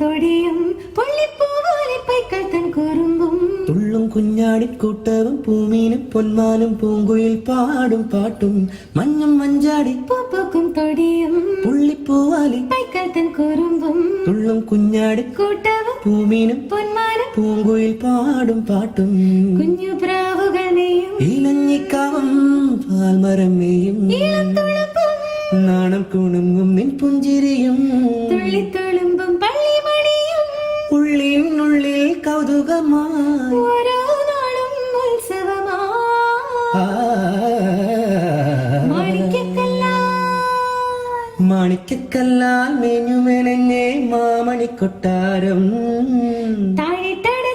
തൊടിയും പുള്ളിപ്പൂവാലെ പൈക്കൾ തൻ കുറുമ്പും. തുള്ളും കുഞ്ഞാടിക്കൂട്ടവും പൂമീനും പൊന്മാനും പൂങ്കുയിൽ പാടും പാട്ടും. മഞ്ഞും മഞ്ചാടി പൂപ്പൂക്കും തൊടിയും പുള്ളിപ്പൂവാലി പൈക്കൾ തൻ കുറുമ്പും. തുള്ളും കുഞ്ഞാടി കൂട്ടവും പൂമീനും പൊന്മാനും പൂങ്കുയിൽ പാടും പാട്ടും. കുഞ്ഞു പ്രാവുകൾ നെയ്യും ഇലഞ്ഞിക്കാവും തുളുമ്പും. നാണം കുണുങ്ങും നിൻ പുഞ്ചിരിയും തുള്ളിത്തുളുമ്പും ഉള്ളിനുള്ളിൽ കൗതുകമായി. ഓരോ നാളും മാണിക്കല്ലാൽ മേഞ്ഞു മെനഞ്ഞേ മാമണിക്കൊട്ടാരം. താഴിട്ടടച്ചാൽ